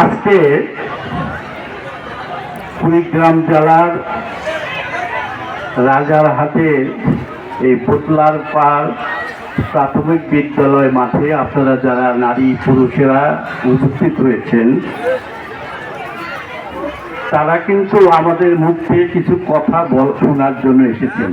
আজকে কুড়িগ্রাম জেলার রাজার হাতে এই পুতলার পার প্রাথমিক বিদ্যালয় মাঠে আপনারা যারা নারী পুরুষেরা উপস্থিত হয়েছেন, তারা কিন্তু আমাদের মুখ কিছু কথা বল, শোনার জন্য এসেছেন।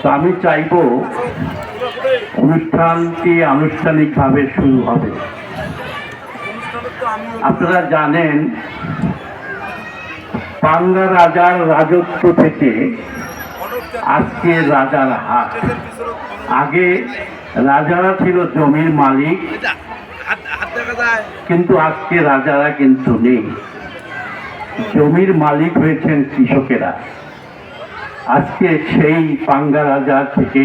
তো আমি চাইব অনুষ্ঠানটি আনুষ্ঠানিকভাবে শুরু হবে। আপনারা জানেন বাংলা রাজার রাজত্ব থেকে আজকে রাজার হাত। আগে রাজারা ছিল জমির মালিক, কিন্তু আজকে রাজারা কিন্তু নেই। জমির মালিক হয়েছেন কৃষকেরা। আজকে সেই পাঙ্গা রাজা থেকে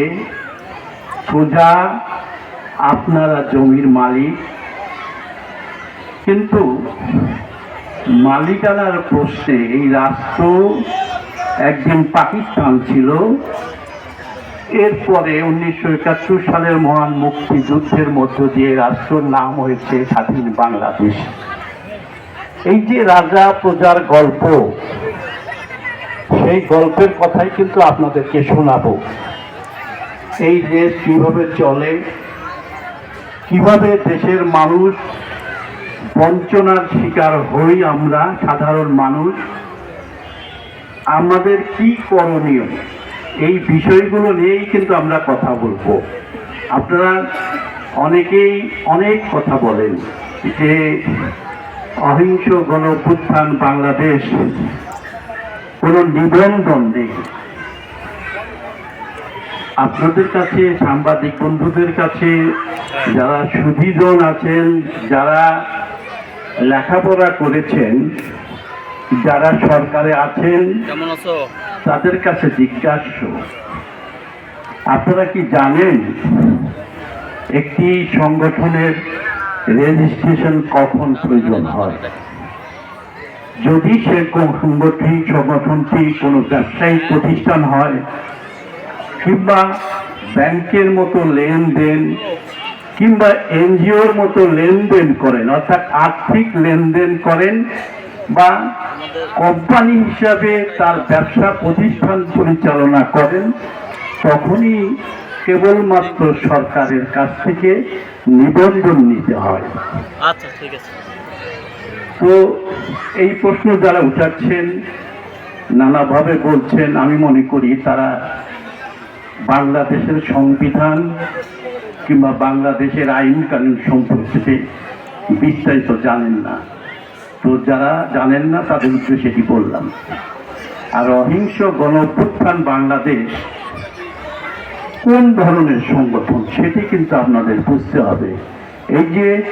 সোজা আপনারা জমির মালিক। কিন্তু মালিকানার প্রশ্নে এই রাষ্ট্র একদিন পাকিস্তান ছিল। এরপরে উনিশশো একাত্তর সালের মহান মুক্তিযুদ্ধের মধ্য দিয়ে রাষ্ট্রের নাম হয়েছে স্বাধীন বাংলাদেশ। এই যে রাজা প্রজার গল্প, সেই গল্পের কথাই কিন্তু আপনাদেরকে শোনাবো। এই দেশ কীভাবে চলে? কীভাবে দেশের মানুষ বঞ্চনার শিকার হই আমরা, সাধারণ মানুষ? আমাদের কি করণীয়? এই বিষয়গুলো নিয়েই কিন্তু আমরা কথা বলব। আপনারা অনেকেই অনেক কথা বলেন যে অহিংস গণ বাংলাদেশ কোনো নিবন্ধন নেই। আপনাদের কাছে সাংবাদিক বন্ধুদের কাছে যারা সুধীজন আছেন যারা লেখাপড়া করেছেন যারা সরকারে আছেন তাদের কাছে জিজ্ঞাস্য আপনারা কি জানেন একটি সংগঠনের রেজিস্ট্রেশন কখন প্রয়োজন হয়? যদি সে কোন সংগঠন সংগঠনটি কোনো ব্যবসায়িক প্রতিষ্ঠান হয় কিংবা ব্যাংকের মতো লেনদেন কিংবা এনজিওর মতো লেনদেন করেন অর্থাৎ আর্থিক লেনদেন করেন বা কোম্পানি হিসাবে তার ব্যবসা প্রতিষ্ঠান পরিচালনা করেন তখনই কেবলমাত্র সরকারের কাছ থেকে নিবন্ধন নিতে হয়। আচ্ছা ঠিক আছে। তো এই প্রশ্ন যারা উঠাচ্ছেন নানাভাবে বলছেন আমি মনে করি তারা বাংলাদেশের সংবিধান কিংবা বাংলাদেশের আইন কানুন সম্পর্কে বিস্তারিত জানেন না। তো যারা জানেন না, তাদের উদ্দেশ্যে সেটি বললাম। আর অহিংস গণ বাংলাদেশ কোন ধরনের সংগঠন, সেটি কিন্তু আপনাদের বুঝতে হবে। এই যে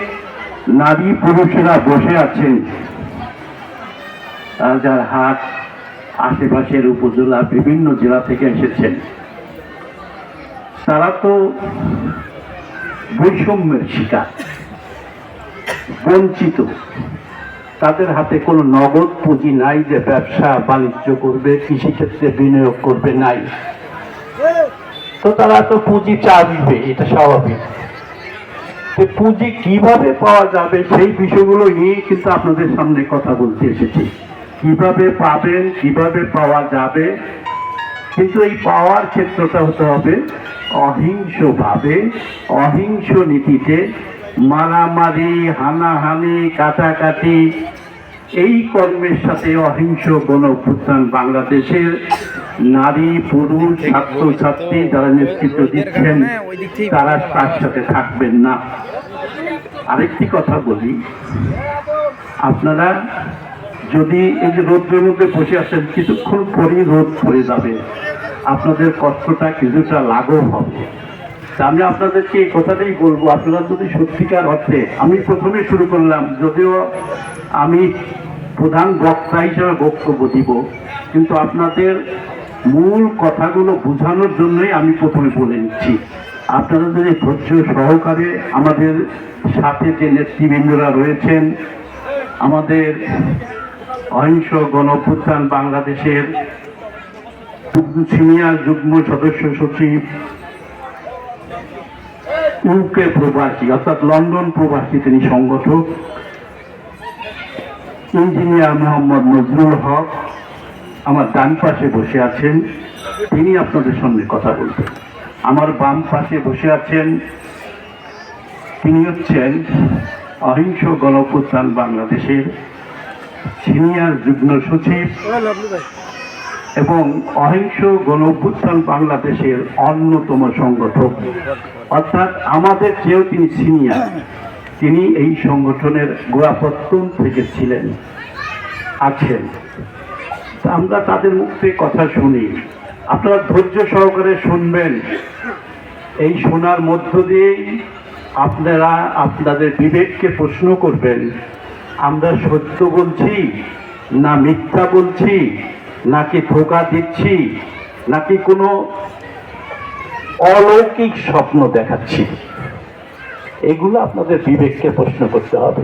নারী পুরুষেরা বসে আছেন, তার যার হাট আশেপাশের উপজেলা বিভিন্ন জেলা থেকে এসেছেন তারা তো বৈষম্যের শিকার, বঞ্চিত। তাদের হাতে কোনো নগদ পুঁজি নাই যে ব্যবসা বাণিজ্য করবে, কৃষিক্ষেত্রে বিনিয়োগ করবে নাই। তো তারা তো পুঁজি চাইবে, এটা স্বাভাবিক। পুঁজি কীভাবে পাওয়া যাবে সেই বিষয়গুলো নিয়ে কিন্তু আপনাদের সামনে কথা বলতে এসেছি। কীভাবে পাবেন, কীভাবে পাওয়া যাবে, কিন্তু এই পাওয়ার ক্ষেত্রটা হতে হবে অহিংসভাবে অহিংস নীতিতে মারামারি, হানাহানি, কাটাকাটি, এই কর্মের সাথে অহিংস গণ অভ্যুত্থান বাংলাদেশের নারী, পুরুষ ছাত্র ছাত্রী যারা নেতৃত্ব দিচ্ছেন, তারা তার সাথে থাকবেন না। আরেকটি কথা বলি, আপনারা যদি এই যে রোদ্রের মধ্যে বসে আছেন, কিছুক্ষণ পরেই রোদ পড়ে যাবে। আপনাদের কষ্টটা কিছুটা লাঘব হবে। আমি আপনাদেরকে এই কথাটাই বলব, আপনারা যদি সত্যিকার অর্থে, আমি প্রথমে শুরু করলাম, যদিও আমি প্রধান বক্তা হিসেবে বক্তব্য দিব, কিন্তু আপনাদের মূল কথাগুলো বোঝানোর জন্যই আমি প্রথমে বলে নিচ্ছি। আপনারা যদি ধৈর্য সহকারে আমাদের সাথে যে নেতৃবৃন্দরা রয়েছেন, আমাদের অহিংস গণ অভ্যুত্থান বাংলাদেশের সিনিয়র যুগ্ম সদস্য সচিব ইউকে প্রবাসী, অর্থাৎ লন্ডন প্রবাসী তিনি সংগঠক। ইঞ্জিনিয়ার মোহাম্মদ নজরুল হক আমার ডান পাশে বসে আছেন। তিনি আপনাদের সঙ্গে কথা বলবেন আমার বাম পাশে বসে আছেন। তিনি হচ্ছেন অহিংস গণপ্রত্যান বাংলাদেশের সিনিয়র যুগ্ম সচিব। এবং অহিংস গণঅভ্যুত্থান বাংলাদেশের অন্যতম সংগঠক। অর্থাৎ আমাদের চেয়েও তিনি সিনিয়র, তিনি এই সংগঠনের গোড়াপত্তন থেকে ছিলেন, আছেন। আমরা তাদের মুখ থেকে কথা শুনি। আপনারা ধৈর্য সহকারে শুনবেন। এই শোনার মধ্য দিয়েই আপনারা আপনাদের বিবেককে প্রশ্ন করবেন, আমরা সত্য বলছি না মিথ্যা বলছি? নাকি ধোকা দিচ্ছি? নাকি কোনো অলৌকিক স্বপ্ন দেখাচ্ছি? এগুলো আপনাদের বিবেককে প্রশ্ন করতে হবে।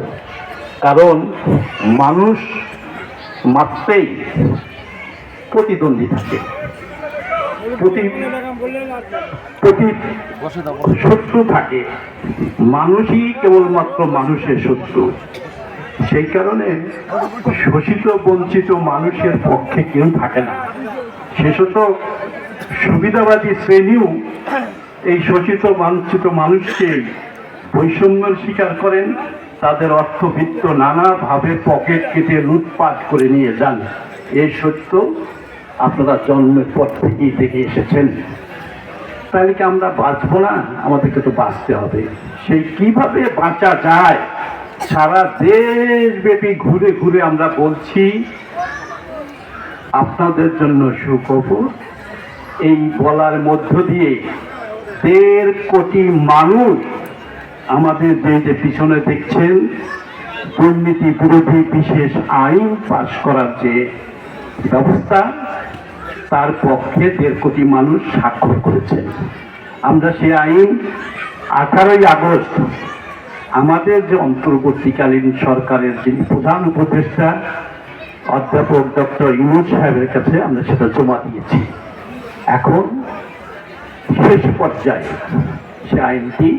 কারণ মানুষ মাত্রেই প্রতিদ্বন্দ্বী থাকে। শত্রু থাকে। মানুষই কেবলমাত্র মানুষের শত্রু। সেই কারণে শোষিত, বঞ্চিত মানুষের পক্ষে কেউ থাকে না। শেষত সুবিধাবাদী শ্রেণীও এই শোষিত, বঞ্চিত মানুষকে বৈষম্যের স্বীকার করেন। তাদের অর্থবিত্ত নানাভাবে পকেট কেটে লুটপাট করে নিয়ে যান। এই সত্য আপনারা জন্মের পর থেকেই দেখে এসেছেন। তাহলে কি আমরা বাঁচবো না? আমাদেরকে তো বাঁচতে হবে। সেই কীভাবে বাঁচা যায়? সারা দেশব্যাপী ঘুরে ঘুরে আমরা বলছি, আপনাদের জন্য সুখবর, এই বলার মধ্য দিয়ে দেড় কোটি মানুষ আমাদের যে যে পিছনে দেখছেন, দুর্নীতি বিরোধী বিশেষ আইন পাশ করার যে ব্যবস্থা, তার পক্ষে দেড় কোটি মানুষ স্বাক্ষর করেছেন। আমরা সেই আইন আঠারোই আগস্ট আমাদের যে অন্তর্বর্তীকালীন সরকারের যিনি প্রধান উপদেষ্টা, অধ্যাপক ডক্টর ইউনুস সাহেবের কাছে আমরা সেটা জমা দিয়েছি। এখন শেষ পর্যায়ে সে আইনটি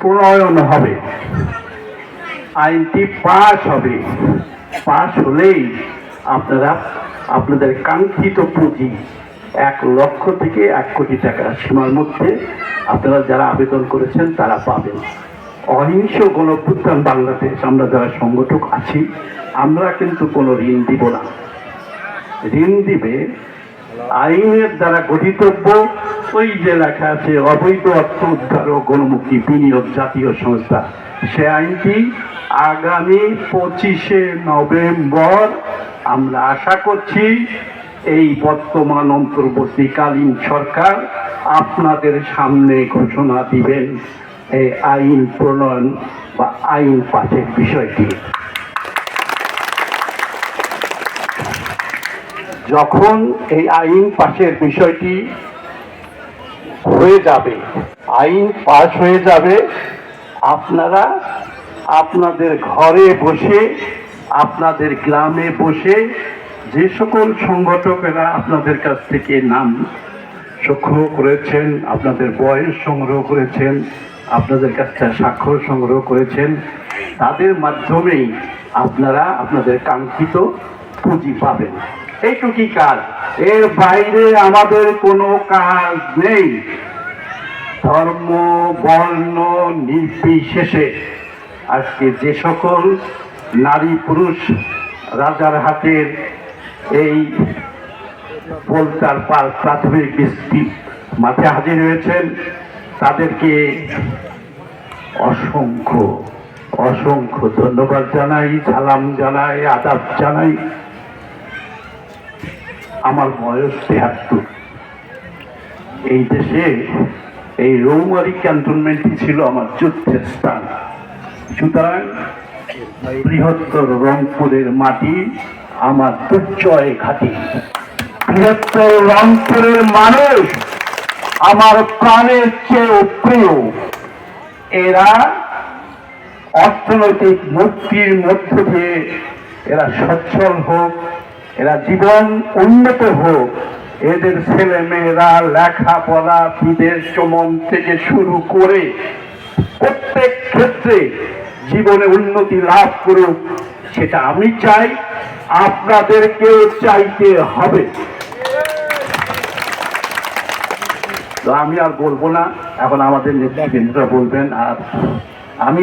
প্রণয়ন হবে। আইনটি পাশ হবে। পাশ হলেই আপনারা আপনাদের কাঙ্ক্ষিত পুঁজি এক লক্ষ থেকে এক কোটি টাকা সীমার মধ্যে আপনারা যারা আবেদন করেছেন তারা পাবেন। অহিংস গণপ্রত্যান বাংলাদেশ আমরা যারা সংগঠক আছি, আমরা কিন্তু কোনো ঋণ দিব না। ঋণ দিবে আইনের দ্বারা গঠিতব্য, ওই যে লেখা আছে, অবৈধ অর্থ উদ্ধার ও গণমুখী বিনিয়োগ জাতীয় সংস্থা। সে আইনটি আগামী পঁচিশে নভেম্বর আমরা আশা করছি এই বর্তমান অন্তর্বর্তীকালীন সরকার আপনাদের সামনে ঘোষণা দিবেন। এই আইন প্রণয়ন বা আইন পাশের বিষয়টি। যখন এই আইন পাশের বিষয়টি হয়ে যাবে, আইন পাশ হয়ে যাবে, আপনারা আপনাদের ঘরে বসে, আপনাদের গ্রামে বসে যে সকল সংগঠকেরা আপনাদের কাছ থেকে নাম সংগ্রহ করেছেন, আপনাদের বয়স সংগ্রহ করেছেন আপনাদের কাছে স্বাক্ষর সংগ্রহ করেছেন। তাদের মাধ্যমেই আপনারা আপনাদের কাঙ্ক্ষিত পুঁজি পাবেন। এইটুকুই কাজ। এর বাইরে আমাদের কোনো কাজ নেই। ধর্ম, বর্ণ নির্বিশেষে আজকে যে সকল নারী পুরুষ রাজার হাতের এই পোলতার পার প্রাথমিক বৃষ্টি মাঠে হাজির হয়েছেন। তাদেরকে অসংখ্য অসংখ্য ধন্যবাদ জানাই, সালাম জানাই, আদাব জানাই। আমার বয়স তেহাত্তর। এই দেশে এই রৌমারি ক্যান্টনমেন্টই ছিল আমার যুদ্ধের স্থান। সুতরাং বৃহত্তর রংপুরের মাটি আমার দুর্জয় ঘাটি। বৃহত্তর রংপুরের মানুষ আমার প্রাণের চেয়েও প্রিয়, এরা অর্থনৈতিক মুক্তির মধ্য দিয়ে এরা সচ্ছল হোক, এরা জীবন উন্নত হোক। এদের ছেলে মেয়েরা লেখাপড়া, বিদেশ চমন থেকে শুরু করে প্রত্যেক ক্ষেত্রে জীবনে উন্নতি লাভ করুক, সেটা আমি চাই। আপনাদেরকেও চাইতে হবে। তো আমি আর বলব না। এখন আমাদের নেতৃবৃন্দরা বলবেন আর আমি